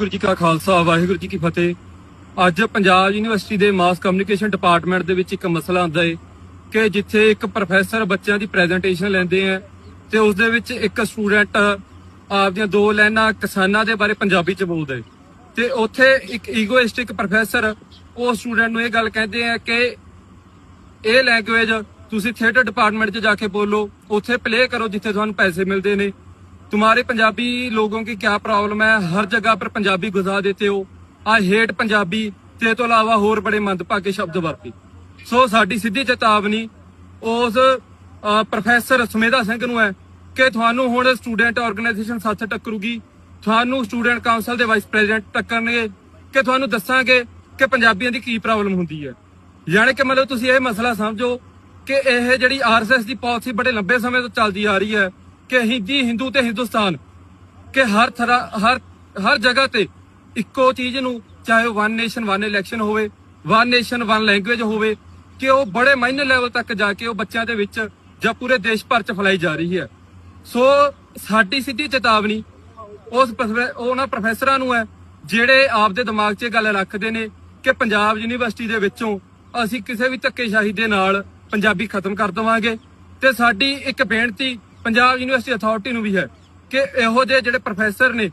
ਵਾਹਿਗੁਰੂ ਜੀ ਕਾ ਖਾਲਸਾ, ਵਾਹਿਗੁਰੂ ਜੀ ਕੀ ਫਤਿਹ। ਅੱਜ ਪੰਜਾਬ ਯੂਨੀਵਰਸਿਟੀ ਦੇ ਮਾਸ ਕਮਿਊਨੀਕੇਸ਼ਨ ਡਿਪਾਰਟਮੈਂਟ ਦੇ ਵਿੱਚ ਇੱਕ ਮਸਲਾ ਆਉਂਦਾ ਏ ਕਿ ਜਿੱਥੇ ਇੱਕ ਪ੍ਰੋਫੈਸਰ ਬੱਚਿਆਂ ਦੀ ਪ੍ਰੈਜੈਂਟੇਸ਼ਨ ਲੈਂਦੇ ਆ ਤੇ ਉਸ ਦੇ ਵਿੱਚ ਇੱਕ ਸਟੂਡੈਂਟ ਆਪਦੀਆਂ ਦੋ ਲਾਈਨਾਂ ਕਿਸਾਨਾਂ ਦੇ ਬਾਰੇ ਪੰਜਾਬੀ ਚ ਬੋਲਦਾ ਏ। ਤੇ ਉੱਥੇ ਇੱਕ ਈਗੋਇਸਟਿਕ ਪ੍ਰੋਫੈਸਰ ਉਹ ਸਟੂਡੈਂਟ ਨੂੰ ਇਹ ਗੱਲ ਕਹਿੰਦੇ ਆ ਕਿ ਇਹ ਲੈਂਗੁਏਜ ਤੁਸੀਂ ਥੀਏਟਰ ਡਿਪਾਰਟਮੈਂਟ 'ਚ ਜਾ ਕੇ ਬੋਲੋ, ਉੱਥੇ ਪਲੇ ਕਰੋ ਜਿੱਥੇ ਤੁਹਾਨੂੰ ਪੈਸੇ ਮਿਲਦੇ ਨੇ। तुम्हारे पंजाबी लोगों की क्या प्रॉब्लम है हर जगह पर पंजाबी गुजा देते हो ਆ ਹੇਟ ਪੰਜਾਬੀ ਤੇ ਤੋਂ ਇਲਾਵਾ ਹੋਰ ਬੜੇ ਮੰਦਭਾਗੇ ਸ਼ਬਦ ਵਰਤੇ ਸੋ ਸਾਡੀ ਸਿੱਧੀ ਚੇਤਾਵਨੀ ਉਸ ਅ, ਪ੍ਰੋਫੈਸਰ ਸੁਮੇਧਾ ਸਿੰਘ ਨੂੰ ਹੈ ਕਿ ਤੁਹਾਨੂੰ ਹੁਣ ਸਟੂਡੈਂਟ ਆਰਗੇਨਾਈਜੇਸ਼ਨ ਸਾਥ ਟੱਕਰੂਗੀ ਤੁਹਾਨੂੰ ਸਟੂਡੈਂਟ ਕਾਉਂਸਲ ਦੇ ਵਾਈਸ ਪ੍ਰੈਜ਼ੀਡੈਂਟ ਟੱਕਰਨਗੇ ਕਿ ਤੁਹਾਨੂੰ ਦੱਸਾਂਗੇ ਕਿ ਪੰਜਾਬੀਆਂ ਦੀ ਕੀ ਪ੍ਰੋਬਲਮ ਹੁੰਦੀ ਹੈ ਯਾਨੀ ਕਿ ਮਤਲਬ ਤੁਸੀਂ ਇਹ ਮਸਲਾ ਸਮਝੋ ਕਿ ਇਹ ਜਿਹੜੀ ਆਰਐਸਐਸ ਦੀ ਪਾਲਿਸੀ ਬੜੇ ਲੰਬੇ ਸਮੇਂ ਤੋਂ ਚੱਲਦੀ ਆ ਰਹੀ ਹੈ ਕਿ ਹਿੰਦੀ ਹਿੰਦੂ ਤੇ ਹਿੰਦੁਸਤਾਨ ਕਿ ਹਰ ਤਰ੍ਹਾਂ ਹਰ ਹਰ ਜਗ੍ਹਾ ਤੇ ਇੱਕੋ ਚੀਜ਼ ਨੂੰ, ਚਾਹੇ ਉਹ ਵਨ ਨੇਸ਼ਨ ਵਨ ਇਲੈਕਸ਼ਨ ਹੋਵੇ ਵਨ ਨੇਸ਼ਨ ਵਨ ਲੈਂਗੁਏਜ ਹੋਵੇ, ਕਿ ਉਹ ਬੜੇ ਮਾਈਨਰ ਲੈਵਲ ਤੱਕ ਜਾ ਕੇ ਉਹ ਬੱਚਿਆਂ ਦੇ ਵਿੱਚ ਜਾਂ ਪੂਰੇ ਦੇਸ਼ ਭਰ ਚ ਫੈਲਾਈ ਜਾ ਰਹੀ ਹੈ। ਸੋ ਸਾਡੀ ਸਿੱਧੀ ਚੇਤਾਵਨੀ ਉਸ ਪ੍ਰੋਫੈ- ਉਹਨਾਂ ਪ੍ਰੋਫੈਸਰਾਂ ਨੂੰ ਹੈ, ਜਿਹੜੇ ਆਪਦੇ ਦਿਮਾਗ 'ਚ ਇਹ ਗੱਲ ਰੱਖਦੇ ਨੇ ਕਿ ਪੰਜਾਬ ਯੂਨੀਵਰਸਿਟੀ ਦੇ ਵਿੱਚੋਂ ਅਸੀਂ ਕਿਸੇ ਵੀ ਧੱਕੇਸ਼ਾਹੀ ਦੇ ਨਾਲ ਪੰਜਾਬੀ ਖਤਮ ਕਰ ਦੇਵਾਂਗੇ। ਤੇ ਸਾਡੀ ਇੱਕ ਬੇਨਤੀ ਪੰਜਾਬ ਯੂਨੀਵਰਸਿਟੀ ਅਥਾਰਟੀ ਨੂੰ ਵੀ ਹੈ ਕਿ ਇਹੋ ਜਿਹੇ ਜਿਹੜੇ ਪ੍ਰੋਫੈਸਰ ਨੇ,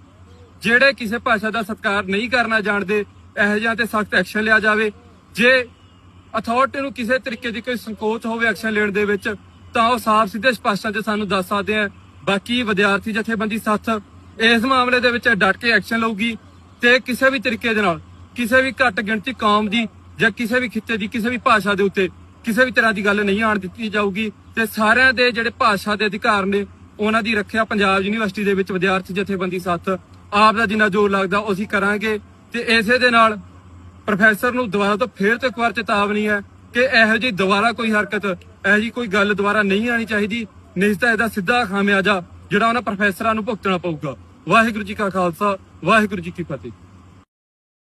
ਜਿਹੜੇ ਕਿਸੇ ਭਾਸ਼ਾ ਦਾ ਸਤਿਕਾਰ ਨਹੀਂ ਕਰਨਾ ਜਾਣਦੇ, ਇਹੋ ਜਿਹਾ ਤੇ ਸਖਤ ਐਕਸ਼ਨ ਲਿਆ ਜਾਵੇ। ਜੇ ਅਥਾਰਟੀ ਨੂੰ ਕਿਸੇ ਤਰੀਕੇ ਦੀ ਕੋਈ ਸੰਕੋਚ ਹੋਵੇ ਐਕਸ਼ਨ ਲੈਣ ਦੇ ਵਿੱਚ, ਤਾਂ ਉਹ ਸਾਫ਼ ਸਿੱਧੇ ਸਪਸ਼ਟਾਂ 'ਚ ਸਾਨੂੰ ਦੱਸ ਸਕਦੇ ਆ। ਬਾਕੀ ਵਿਦਿਆਰਥੀ ਜਥੇਬੰਦੀ ਸੱਥ ਇਸ ਮਾਮਲੇ ਦੇ ਵਿੱਚ ਡਟ ਕੇ ਐਕਸ਼ਨ ਲਊਗੀ ਤੇ ਕਿਸੇ ਵੀ ਤਰੀਕੇ ਦੇ ਨਾਲ, ਕਿਸੇ ਵੀ ਘੱਟ ਗਿਣਤੀ ਕੌਮ ਦੀ ਜਾਂ ਕਿਸੇ ਵੀ ਖਿੱਤੇ ਦੀ, ਕਿਸੇ ਵੀ ਭਾਸ਼ਾ ਦੇ ਉੱਤੇ ਕਿਸੇ ਵੀ ਤਰ੍ਹਾਂ ਦੀ ਗੱਲ ਨਹੀਂ ਆਣ ਦਿੱਤੀ ਜਾਊਗੀ ਤੇ ਸਾਰਿਆਂ ਦੇ ਜਿਹੜੇ ਭਾਸ਼ਾ ਦੇ ਅਧਿਕਾਰ ਨੇ, ਉਹਨਾਂ ਦੀ ਰੱਖਿਆ ਪੰਜਾਬ ਯੂਨੀਵਰਸਿਟੀ ਦੇ ਵਿੱਚ ਵਿਦਿਆਰਥੀ ਜਥੇਬੰਦੀ ਸੱਥ। ਆਪ ਦਾ ਜਿੰਨਾ ਜ਼ੋਰ ਲੱਗਦਾ, ਉਹ ਅਸੀਂ ਕਰਾਂਗੇ। ਤੇ ਇਸੇ ਦੇ ਨਾਲ ਪ੍ਰੋਫੈਸਰ ਨੂੰ ਦੁਬਾਰਾ ਤੋਂ ਫੇਰ ਤੋਂ ਇੱਕ ਵਾਰ ਚੇਤਾਵਨੀ ਹੈ ਕਿ ਇਹੋ ਜਿਹੀ ਦੁਬਾਰਾ ਕੋਈ ਹਰਕਤ, ਇਹੋ ਜਿਹੀ ਕੋਈ ਗੱਲ ਦੁਬਾਰਾ ਨਹੀਂ ਆਣੀ ਚਾਹੀਦੀ। ਨਹੀਂ ਤਾਂ ਇਹਦਾ ਸਿੱਧਾ ਖਾਮਿਆਜਾ, ਜਿਹੜਾ ਉਹਨਾਂ ਪ੍ਰੋਫੈਸਰਾਂ ਨੂੰ ਭੁਗਤਣਾ ਪਊਗਾ। ਵਾਹਿਗੁਰੂ ਜੀ ਕਾ ਖਾਲਸਾ, ਵਾਹਿਗੁਰੂ ਜੀ ਕੀ ਫਤਿਹ।